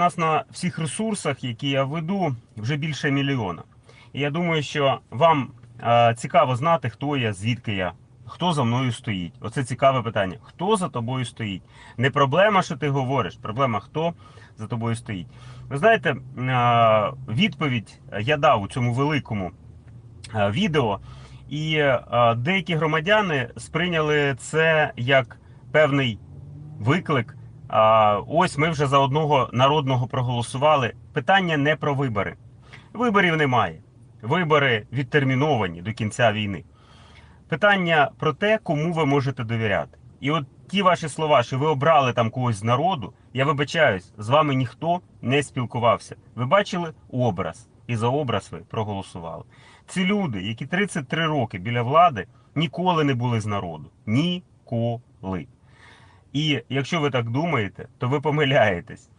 Нас на всіх ресурсах, які я веду, вже більше мільйона. І я думаю, що вам е, цікаво знати, хто я, звідки я, хто за мною стоїть. Оце цікаве питання. Хто за тобою стоїть? Не проблема, що ти говориш, проблема, хто за тобою стоїть. Ви знаєте, е, відповідь я дав у цьому великому е, відео, і е, деякі громадяни сприйняли це як певний виклик. Ось ми вже за одного народного проголосували. Питання не про вибори. Виборів немає. Вибори відтерміновані до кінця війни. Питання про те, кому ви можете довіряти. І от ті ваші слова, що ви обрали там когось з народу, я вибачаюсь, з вами ніхто не спілкувався. Ви бачили образ, і за образ ви проголосували. Ці люди, які 33 роки біля влади, ніколи не були з народу. Ніколи. І якщо ви так думаєте, то ви помиляєтесь.